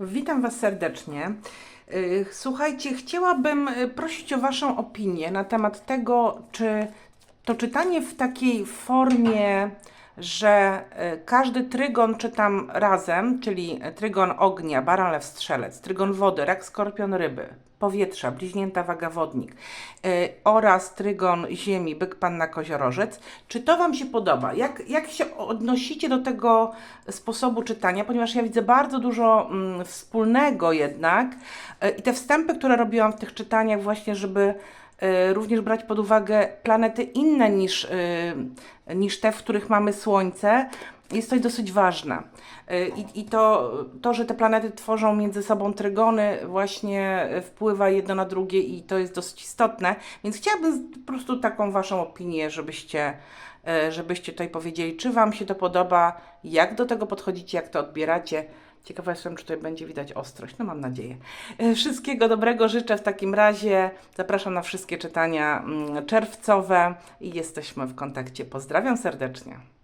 Witam Was serdecznie. Y, Słuchajcie, chciałabym y, prosić o Waszą opinię na temat tego, czy to czytanie w takiej formie, że y, każdy trygon czytam razem, czyli trygon ognia, baran, lew, strzelec, trygon wody, rak, skorpion, ryby, powietrza, bliźnięta, waga, wodnik y, oraz trygon ziemi, byk, panna, koziorożec. Czy to Wam się podoba? Jak, jak się odnosicie do tego sposobu czytania? Ponieważ ja widzę bardzo dużo mm, wspólnego jednak y, i te wstępy, które robiłam w tych czytaniach właśnie, żeby również brać pod uwagę planety inne niż, y, niż te, w których mamy Słońce, jest to dosyć ważne. Y, I, i to, to, że te planety tworzą między sobą trygony, właśnie wpływa jedno na drugie i to jest dosyć istotne. Więc chciałabym po prostu taką Waszą opinię, żebyście, y, żebyście tutaj powiedzieli, czy Wam się to podoba, jak do tego podchodzicie, jak to odbieracie. Ciekawa jestem, czy tutaj będzie widać ostrość. No mam nadzieję. Y, Wszystkiego dobrego życzę w takim razie. Zapraszam na wszystkie czytania mm, czerwcowe i jesteśmy w kontakcie. Pozdrawiam serdecznie.